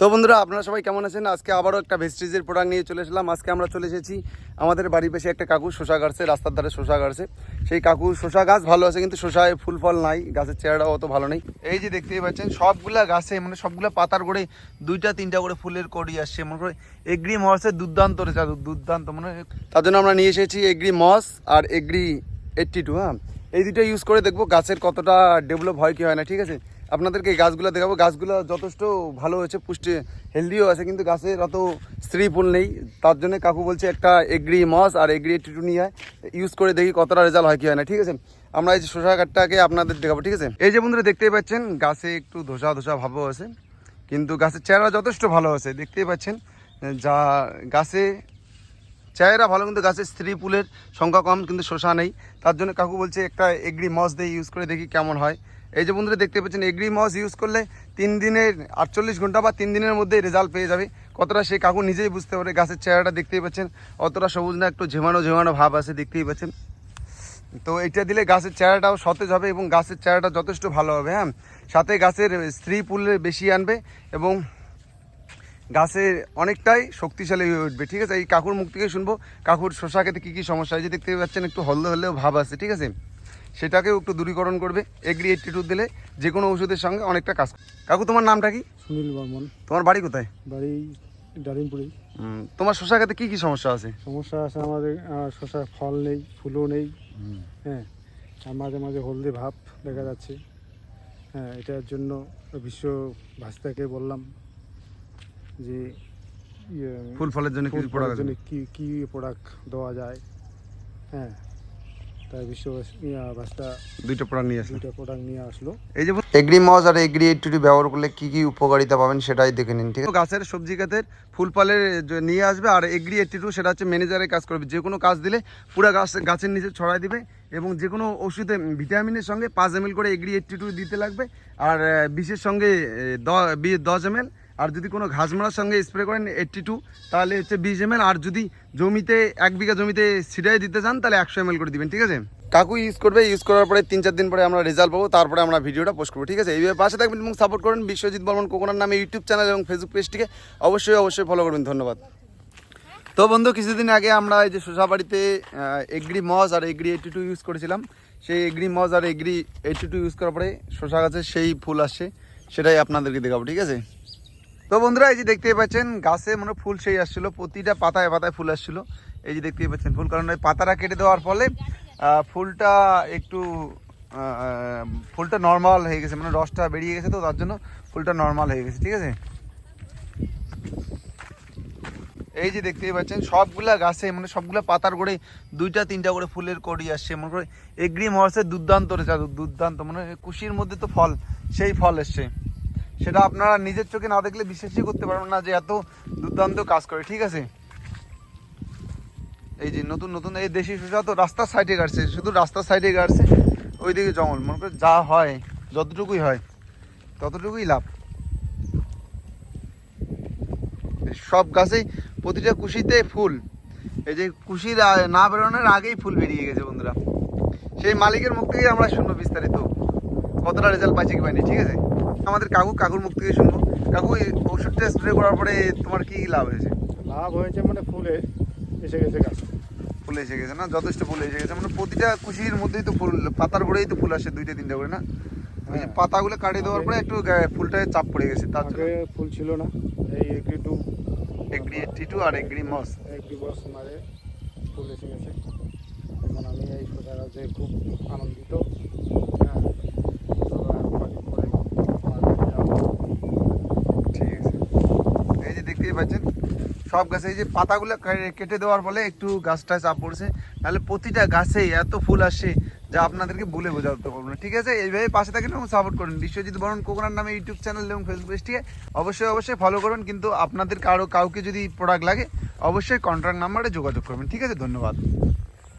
তো বন্ধুরা, আপনারা সবাই কেমন আছেন? আজকে আবারও একটা ভেস্টিজের প্রোডাক্ট নিয়ে চলে এসেলাম আজকে আমরা চলে এসেছি আমাদের বাড়ির পাশে একটা কাকু শশা গাছছে রাস্তার ধারে শশা গাছছে সেই কাকু শশা গাছ ভালো আছে, কিন্তু শশায় ফুল ফল নাই, গাছের চেহারাও অত ভালো নেই। এই যে দেখতেই পাচ্ছেন, সবগুলা গাছে মানে সবগুলা পাতার করে দুইটা, তিনটা করে ফুলের কড়ি আসছে। মনে করে, এগ্রি মসের দুর্দান্ত রেজাল্ট দুর্দান্ত মানে তার জন্য আমরা নিয়ে এসেছি এগ্রি মস আর এগ্রি এইট্টি টু হ্যাঁ? এই দুটো ইউজ করে দেখব গাছের কতটা ডেভেলপ হয় কি হয় না, ঠিক আছে? আপনাদেরকে এই গাছগুলো দেখাবো। গাছগুলো যথেষ্ট ভালো হয়েছে, পুষ্টি হেলদিও আছে, কিন্তু গাছের অত স্ত্রী ফুল নেই। তার জন্য কাকু বলছে একটা এগ্রি মস আর এগ্রি টিটু নিয়ে ইউজ করে দেখি কতটা রেজাল্ট হয়, কি হয় না। ঠিক আছে? আমরা এই শসা কাঠটাকে আপনাদের দেখাবো, ঠিক আছে? এই যে বন্ধুরা দেখতেই পাচ্ছেন, গাছে একটু ধোসা ধোসা ভাবও আছে, কিন্তু গাছের চেহারা যথেষ্ট ভালো আছে। দেখতেই পাচ্ছেন, যা গাছে চেহারা ভালো, কিন্তু গাছের স্ত্রী ফুলের সংখ্যা কম, কিন্তু শোষা নেই। তার জন্য কাকু বলছে একটা এগ্রি মস দিয়ে ইউজ করে দেখি কেমন হয়। এই যে বন্ধুরা দেখতে পাচ্ছেন, এগ্রি মস ইউজ করলে তিন দিনের আটচল্লিশ ঘণ্টা বা তিন দিনের মধ্যে রেজাল্ট পেয়ে যাবে। কতটা সে কাকু নিজেই বুঝতে পারে, গাছের চেহারাটা দেখতেই পাচ্ছেন, অতটা সবুজ না, একটু ঝেমানো ঝেমানো ভাব আছে, দেখতেই পাচ্ছেন। তো এটা দিলে গাছের চেহারাটাও সতেজ হবে এবং গাছের চেহারাটা যথেষ্ট ভালো হবে হ্যাঁ? সাথে গাছের স্ত্রী ফুল বেশি আনবে এবং গাছের অনেকটাই শক্তিশালী হয়ে উঠবে, ঠিক আছে? এই কাকুর মুখ থেকে শুনব, কাকুর শশা খেতে কী কী সমস্যা হয় যে দেখতে পাচ্ছেন, একটু হলদে হলেও ভাব আছে, ঠিক আছে? সেটাকেও একটু দূরীকরণ করবে এগ্রি এইটটি টু দিলে যে কোনো ওষুধের সঙ্গে অনেকটা কাজ কাকু তোমার নামটা কি? সুনীল বর্মন তোমার বাড়ি কোথায়? বাড়ি ডালিমপুরে। তোমার শশা খেতে কী কী সমস্যা আছে? সমস্যা আছে আমাদের শশা ফল নেই ফুলও নেই হ্যাঁ আর মাঝে মাঝে হলদে ভাব দেখা যাচ্ছে। হ্যাঁ এটার জন্য বিশ্ব ভাস্তাকে বললাম যে ইয়ে, ফুল ফলের জন্য প্রোডাক্ট কি প্রোডাক্ট দেওয়া যায়? হ্যাঁ তাই বিশ্ব ভাস্তা দুইটা প্রোডাক্ট নিয়ে আসলে। দুইটা প্রোডাক্ট নিয়ে আসলো। এই যে এগ্রি মজ আর এগ্রি ব্যবহার করলে কি কি উপকারিতা পাবেন সেটাই দেখে নিন ঠিক আছে? গাছের সবজি গাছের ফুল ফলের যে নিয়ে আসবে আর এগ্রি এইটটি টু সেটা হচ্ছে ম্যানেজারের কাজ করবে। যে কোনো কাজ দিলে পুরো গাছ গাছের নিচে ছড়াই দিবে এবং যে কোনো ওষুধে ভিটামিনের সঙ্গে পাঁচ এম করে এগ্রি এইটটি টু দিতে লাগবে। আর বিষের সঙ্গে দশ এম আর যদি কোনো ঘাস মারার সঙ্গে স্প্রে করেন এইটটি টু তাহলে হচ্ছে বিশ এম আর যদি জমিতে, এক বিঘা জমিতে ছিটাই দিতে চান, তাহলে একশো এম করে দিবেন, ঠিক আছে? কাকু ইউজ করবে ইউজ করার পরে তিন চার দিন পরে আমরা রেজাল্ট পাবো, তারপরে আমরা ভিডিওটা পোস্ট করব, ঠিক আছে? এইভাবে পাশে থাকবেন এবং সাপোর্ট করুন বিশ্বজিৎ বর্মন কোকোনার নামে ইউটিউব চ্যানেল এবং ফেসবুক পেজটিকে অবশ্যই অবশ্যই ফলো করবেন, ধন্যবাদ। তো বন্ধু, কিছুদিন আগে আমরা এই যে শোষাবাড়িতে এগ্রি মজ আর এগ্রি এইটি টু ইউজ করেছিলাম। সেই এগ্রি মজ আর এগ্রি এইটি টু ইউজ করার পরে শশা গাছে সেই ফুল আসে সেটাই আপনাদেরকে দেখাবো, ঠিক আছে? তো বন্ধুরা, এই যে দেখতেই পাচ্ছেন, গাছে মানে ফুল সেই আসছিল, প্রতিটা পাতায় পাতায় ফুল আসছিল। এই যে দেখতেই পাচ্ছেন ফুল কারণ ওই পাতাটা কেটে দেওয়ার ফলে ফুলটা একটু ফুলটা নর্মাল হয়ে গেছে মানে রসটা বেরিয়ে গেছে তো, তার জন্য ফুলটা নর্মাল হয়ে গেছে, ঠিক আছে? এই যে দেখতেই পাচ্ছেন, সবগুলা গাছে মানে সবগুলা পাতার করে দুইটা, তিনটা করে ফুলের কড়ি আসছে, মনে করে এগ্রিম মহসের দুর্দান্ত দুর্দান্ত মানে কুশির মধ্যে তো ফল, সেই ফল এসছে। সেটা আপনারা নিজের চোখে না দেখলে বিশ্বাসই করতে পারবেন না যে এত দুর্দান্ত কাজ করে, ঠিক আছে? এই যে নতুন নতুন, এই দেশি শসা তো রাস্তার সাইডে গাড়ছে, শুধু রাস্তার সাইডে গাড়ছে, ওইদিকে জঙ্গল, মনে করে যা হয়, যতটুকুই হয়, ততটুকুই লাভ। সব গাছেই প্রতিটা কুশিতে ফুল। এই যে কুশির আ- না বেরোনোর আগেই ফুল বেরিয়ে গেছে, বন্ধুরা। সেই মালিকের মুখ থেকে আমরা শুনব বিস্তারিত। কতটা রেজাল্ট পাইছে কি পাইনি, ঠিক আছে? আমাদের কাকু কাকুর মুখ থেকে শুনব। কাকু এই ওষুধটা স্প্রে করার পরে তোমার কি লাভ হয়েছে? লাভ হয়েছে মানে ফুলে এসে গেছে গাছ। ফুল এসে গেছে না? যথেষ্ট ফুল এসে গেছে। মানে প্রতিটা কুশির মধ্যেই তো ফুল পাতার গোড়েই তো ফুল আসে দুইটা তিনটা করে না? ওই যে হ্যাঁ। পাতাগুলো কাটিয়ে দেওয়ার পরে একটু ফুলটায় চাপ পড়ে গেছে তার জন্য। ফুল ছিল না। এই Agri two. Agri eighty two আর এগ্রি মস। এগ্রি বস মারে ফুল এসে গেছে। এখন আমি এই সোজা খুব আনন্দিত হ্যাঁ তো আর কদিন পরে মার্কেটে যাব। ঠিক আছে এই যে দেখতেই পাচ্ছেন সব গাছে এই যে পাতাগুলো কেটে দেওয়ার ফলে একটু গাছটা চাপ পড়ছে। তাহলে প্রতিটা গাছেই এত ফুল আসে যা আপনাদেরকে বলে বোঝাতে পারব না। ঠিক আছে? এইভাবে পাশে থাকেন এবং সাপোর্ট করুন। বিশ্বজিৎ বরণ কোকোনার নামে ইউটিউব চ্যানেল এবং ফেসবুক পেজটিকে অবশ্যই অবশ্যই ফলো করুন। কিন্তু আপনাদের কারও কাউকে যদি প্রোডাক্ট লাগে, অবশ্যই কন্ট্রাক্ট নাম্বারে যোগাযোগ করবেন। ঠিক আছে? ধন্যবাদ।